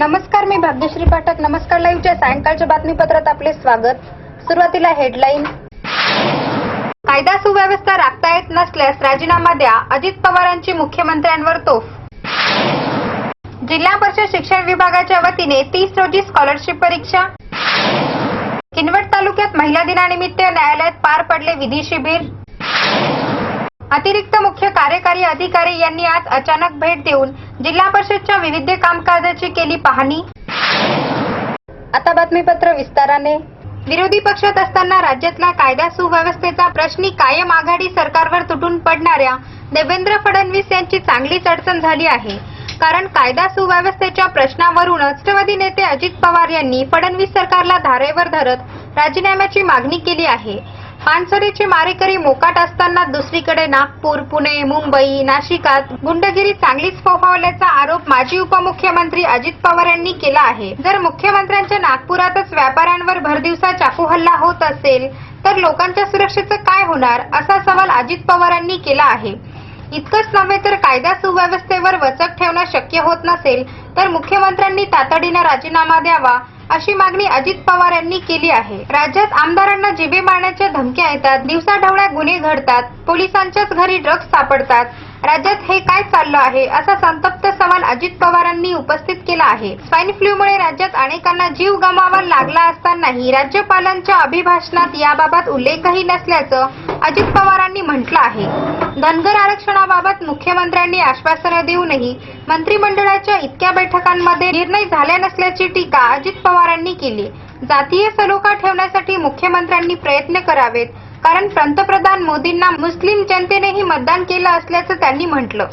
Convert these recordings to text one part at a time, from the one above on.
नमस्कार मी भाग्यश्री पाठक. नमस्कार लाईव्हच्या सायंकाळच्या बातमीपत्रात आपले स्वागत. सुरुवातीला हेडलाईन. कायदा सुव्यवस्था राखता येत नसल्यास राजीनामा द्या अजित पवारांची मुख्यमंत्र्यांवर तोफ. जिल्हा परिषद शिक्षण विभागाच्या वतीने तीस रोजी स्कॉलरशिप परीक्षा. किनवट तालुक्यात महिला दिनानिमित्त न्यायालयात पार पडले विधी शिबिर. अतिरिक्त मुख्य कार्यकारी अधिकारी यांनी आज अचानक भेट देऊन जिल्हा परिषदच्या विविध कामकाजाची केली पाहणी. आता बातमीपत्र विस्ताराने. विरोधी पक्षात असताना राज्यातला कायदा सुव्यवस्थेचा प्रश्नी कायम आघाडी सरकारवर तुटून पडणाऱ्या देवेंद्र फडणवीस यांची चांगलीच अडचण झाली आहे. कारण कायदा सुव्यवस्थेच्या प्रश्नावरून राष्ट्रवादी नेते अजित पवार यांनी फडणवीस सरकारला धारेवर धरत राजीनाम्याची मागणी केली आहे. पानसरेचे मारेकरी मोकाट असताना दुसरीकडे नागपूर पुणे मुंबई नाशिकात गुंडगिरी चांगलीच फोफावल्याचा आरोप माजी उपमुख्यमंत्री अजित पवार यांनी केला आहे. जर मुख्यमंत्र्यांच्या नागपुरातच व्यापाऱ्यांवर भरदिवसा चाकू हल्ला होत असेल तर लोकांच्या सुरक्षेचं काय होणार असा सवाल अजित पवारांनी केला आहे. इतकंच नव्हे तर कायदा सुव्यवस्था शक्य होत नसेल तर मुख्यमंत्र्यांनी तातडीनं राजीनामा द्यावा अशी मागणी अजित पवार यांनी केली आहे. राज्यात आमदारांना जिबे मारण्याच्या धमक्या येतात दिवसाढवळ्या गुन्हे घडतात पोलिसांच्याच घरी ड्रग्ज सापडतात. राज्यात हे काय चाललं आहे असा संतप्त सवाल अजित पवारांनी उपस्थित आहे. स्वाईन फ्लूमुळे राज्यात अनेकांना जीव गमावा लागला असतानाही राज्यपालांच्या अभिभाषणात याबाबत उल्लेखही नसल्याचं अजित पवारांनी म्हटलं आहे. धनगर आरक्षणाबाबत मुख्यमंत्र्यांनी आश्वासनं देऊनही मंत्रिमंडळाच्या इतक्या बैठकांमध्ये निर्णय झाल्या नसल्याची टीका अजित पवारांनी केली. जातीय सलोखा ठेवण्यासाठी मुख्यमंत्र्यांनी प्रयत्न करावेत कारण पंतप्रधान मोदींना मुस्लिम जनतेनेही मतदान केलं असल्याचं त्यांनी म्हटलं.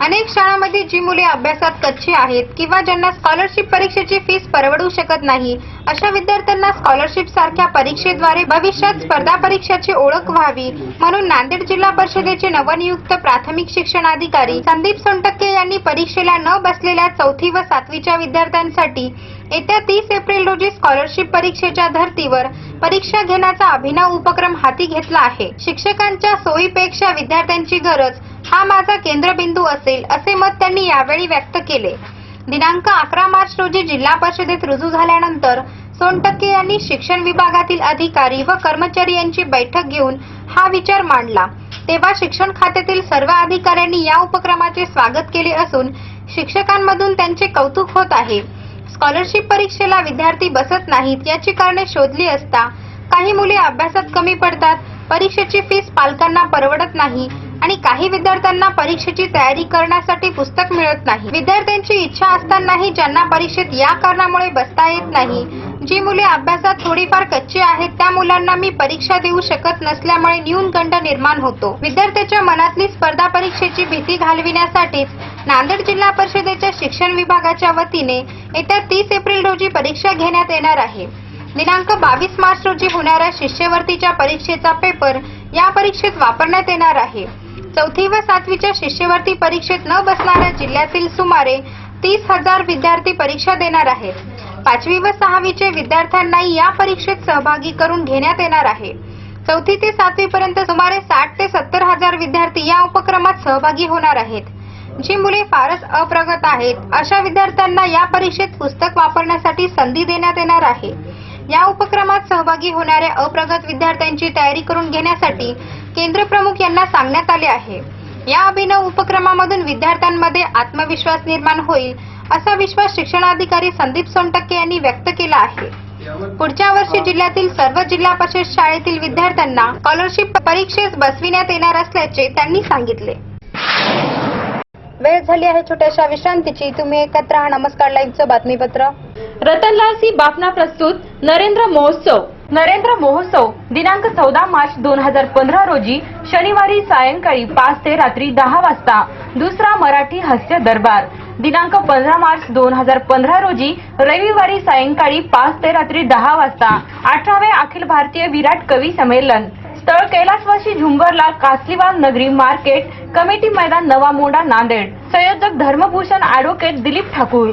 अनेक शाळांमध्ये जी मुले अभ्यासात कच्ची आहेत किंवा ज्यांना स्कॉलरशिप परीक्षेची फीस परवडू शकत नाही अशा विद्यार्थ्यांना स्कॉलरशिप सारख्या परीक्षेद्वारे भविष्यात स्पर्धा परीक्षाची ओळख व्हावी म्हणून नांदेड जिल्हा परिषदेचे नवनियुक्त प्राथमिक शिक्षण अधिकारी संदीप सोनटक्के यांनी परीक्षेला न बसलेल्या चौथी व सातवीच्या विद्यार्थ्यांसाठी येत्या तीस एप्रिल रोजी स्कॉलरशिप परीक्षेच्या धर्तीवर परीक्षा घेण्याचा अभिनव उपक्रम हाती घेतला आहे. शिक्षकांच्या सोयीपेक्षा विद्यार्थ्यांची गरज हा माझा केंद्रबिंदू असेल असे मत त्यांनी यावेळी व्यक्त केले. दिनांक अकरा मार्च रोजी जिल्हा परिषदेत रुजू झाल्यानंतर सोनटक्के यांनी शिक्षण विभागातील अधिकारी व कर्मचारी यांची बैठक घेऊन हा विचार मांडला. तेव्हा शिक्षण खात्यातील सर्व अधिकाऱ्यांनी या उपक्रमाचे स्वागत केले असून शिक्षकांमधून त्यांचे कौतुक होत आहे. स्कॉलरशिप परीक्षेला विद्यार्थी बसत नाहीत याची कारणे शोधली असता काही मुले अभ्यासात कमी पडतात परीक्षेची फीस पालकांना परवडत नाही आणि काही विद्यार्थ्यांना परीक्षेची तयारी करण्यासाठी पुस्तक मिळत नाही. विद्यार्थ्यांची इच्छा असतानाही ज्यांना परीक्षेत या कारणामुळे बसता येत नाही जी मुले अभ्यासात थोडीफार कच्ची आहेत त्या मुलांना मी परीक्षा देऊ शकत नसल्यामुळे न्यूनगंड निर्माण होतो. विद्यार्थ्याच्या मनातली स्पर्धा परीक्षेची भीती घालविण्यासाठीच नांदेड जिल्हा परिषदेच्या शिक्षण विभागाच्या वतीने येत्या तीस एप्रिल रोजी परीक्षा घेण्यात येणार आहे. दिनांक बावीस मार्च रोजी होणाऱ्या शिष्यवृत्तीच्या परीक्षेचा पेपर या परीक्षेत वापरण्यात येणार आहे. चौथी व सातवीच्या शिष्यवृत्ती परीक्षेत न बसणाऱ्या जिल्ह्यातील सुमारे तीस हजार विद्यार्थी परीक्षा देणार आहेत. पाचवी व सहावीचे विद्यार्थ्यांनाही या परीक्षेत सहभागी करून घेण्यात येणार आहे. चौथी ते सातवी पर्यंत सुमारे साठ ते सत्तर हजार विद्यार्थी या उपक्रमात सहभागी होणार आहेत. जी मुले फारच अप्रगत आहेत अशा विद्यार्थ्यांना या परीक्षेत पुस्तक वापरण्यासाठी संधी देण्यात येणार आहे. या उपक्रमात सहभागी होणाऱ्या अप्रगत विद्यार्थ्यांची तयारी करून घेण्यासाठी केंद्र प्रमुख यांना सांगण्यात आले आहे. या अभिनव उपक्रमामधून विद्यार्थ्यांमध्ये आत्मविश्वास निर्माण होईल असा विश्वास शिक्षणाधिकारी संदीप सोनटक्के यांनी व्यक्त केला आहे. पुढच्या वर्षी जिल्ह्यातील सर्व जिल्हा परिषद शाळेतील विद्यार्थ्यांना स्कॉलरशिप परीक्षेस बसविण्यात येणार असल्याचे त्यांनी सांगितले. वेळ झाली आहे छोट्याशा विश्रांतीची. तुम्ही एकत्र हा नमस्कार. लाईव्हचं बातमीपत्र. रतनलाल सी बापना प्रस्तुत नरेंद्र महोत्सव. नरेंद्र महोत्सव दिनांक चौदा मार्च दोन हजार पंधरा रोजी शनिवारी सायंकाळी पाच ते रात्री दहा वाजता दुसरा मराठी हास्य दरबार. दिनांक पंधरा मार्च दोन हजार पंधरा रोजी रविवारी सायंकाळी पाच ते रात्री दहा वाजता अठरावे अखिल भारतीय विराट कवी संमेलन. स्थळ कैलासवासी झुंबरला कासलीवाल नगरी मार्केट कमिटी मैदान नवा मोंडा नांदेड. संयोजक धर्मभूषण ऍडव्होकेट दिलीप ठाकूर.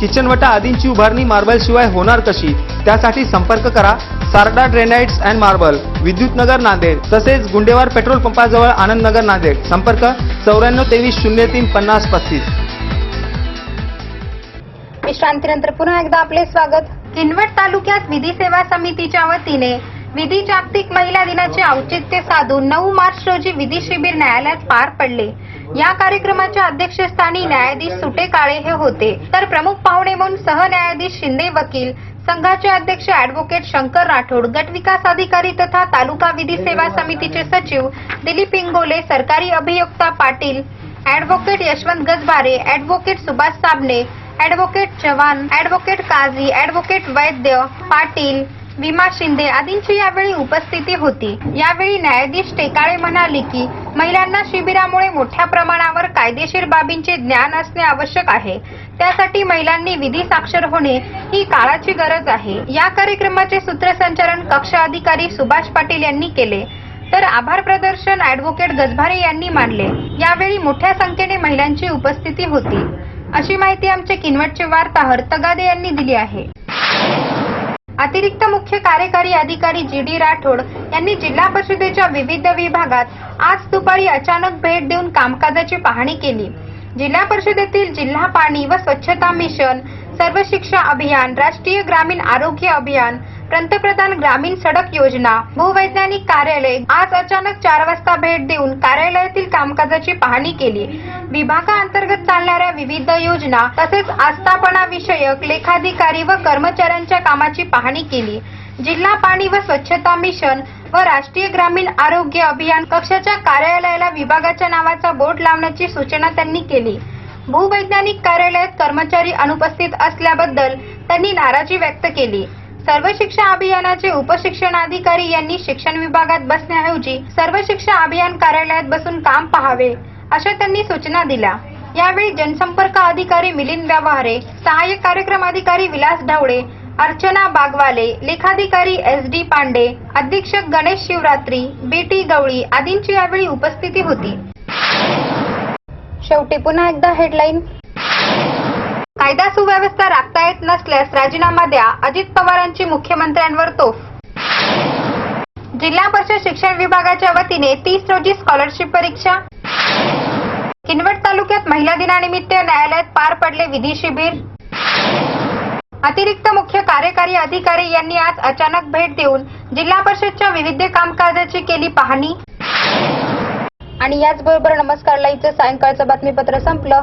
किचन वटा आदींची उभारणी मार्बल शिवाय होणार कशी? त्यासाठी संपर्क करा. सारडा ग्रेनाइट्स अँड मार्बल विद्युत नगर नांदेड तसेच गुंडेवार पेट्रोल पंपाजवळ आनंद नगर नांदेड. संपर्क चौऱ्याण्णव तेवीस शून्य तीन पन्नास पस्तीस. विश्रांतीनंतर पुन्हा एकदा आपले स्वागत. किनवट तालुक्यात विधी सेवा समितीच्या वतीने विधी जागतिक महिला दिनाचे औचित्य साधून नऊ मार्च रोजी विधी शिबिर न्यायालयात पार पडले. या कार्यक्रमाच्या अध्यक्षस्थानी न्यायाधीश सुटे काळे हे होते. तर प्रमुख पाहुणे म्हणून सहन्यायाधीश शिंदे वकील संघाचे अध्यक्ष अॅडव्होकेट शंकर राठोड गट विकास अधिकारी तथा तालुका विधी सेवा समितीचे सचिव दिलीप इंगोले सरकारी अभियोक्ता Patil advocate Yashwant Gajbare advocate Subhash Sabne advocate Chavan advocate Kazi advocate Vaidya Patil Vima Shinde आदींची यावेळी उपस्थिती होती. यावेळी न्यायाधीश टेकाळे म्हणाले की महिलांना शिबिरामुळे मोठ्या प्रमाणावर कायदेशीर बाबींचे ज्ञान असणे आवश्यक आहे. त्यासाठी महिलांनी विधी साक्षर होणे ही काळाची गरज आहे. या कार्यक्रमाचे सूत्रसंचालन कक्ष अधिकारी सुभाष पाटील यांनी केले. तर आभार प्रदर्शन ॲडव्होकेट गजभारे यांनी मानले. यावेळी मोठ्या संख्येने महिलांची उपस्थिती होती. अशी माहिती आमचे किनवटचे वार्ताहर तगादे यांनी दिली आहे. अतिरिक्त मुख्य कार्यकारी अधिकारी जी डी राठोड यांनी जिल्हा परिषदेच्या विविध विभागात आज दुपारी अचानक भेट देऊन कामकाजाची पाहणी केली. जिल्हा परिषदेतील जिल्हा पाणी व स्वच्छता मिशन सर्व शिक्षा अभियान राष्ट्रीय ग्रामीण आरोग्य अभियान पंतप्रधान ग्रामीण सडक योजना भूवैज्ञानिक कार्यालय आज अचानक चार वाजता भेट देऊन कार्यालयातील कामकाजाची पाहणी केली. विभागाअंतर्गत चालणाऱ्या विविध योजना तसेच आस्थापना विषयक लेखाधिकारी व कर्मचाऱ्यांच्या कामाची पाहणी केली. जिल्हा पाणी व स्वच्छता मिशन व राष्ट्रीय ग्रामीण आरोग्य अभियान कक्षाच्या कार्यालयाला विभागाच्या नावाचा बोर्ड लावण्याची सूचना त्यांनी केली. भूवैज्ञानिक कार्यालयात कर्मचारी अनुपस्थित असल्याबद्दल त्यांनी नाराजी व्यक्त केली. सर्व शिक्षा अभियानाचे उपशिक्षण अधिकारी यांनी शिक्षण विभागात बसण्याऐवजी सर्व शिक्षा अभियान कार्यालयात बसून काम पाहावे अशा त्यांनी सूचना दिल्या. यावेळी जनसंपर्क अधिकारी मिलिंद व्यवहारे सहाय्यक कार्यक्रम अधिकारी विलास ढवळे अर्चना बागवाले लेखाधिकारी एस डी पांडे अधीक्षक गणेश शिवरात्री बी टी गवळी आदींची यावेळी उपस्थिती होती. शेवटी पुन्हा एकदा हेडलाईन कायदा सुव्यवस्था राखता येत नसल्यास राजीनामा द्या. अजित पवारांची मुख्यमंत्र्यांवर तोफ. जिल्हा परिषद शिक्षण विभागाच्या वतीने तीस रोजी स्कॉलरशिप परीक्षा. किनवट तालुक्यात महिला दिनानिमित्त न्यायालयात पार पडले विधी शिबिर. अतिरिक्त मुख्य कार्यकारी अधिकारी यांनी आज अचानक भेट देऊन जिल्हा परिषदच्या विविध कामकाजाची केली पाहणी. आणि याचबरोबर नमस्कार लाईव्हचं सायंकाळचं बातमीपत्र संपलं.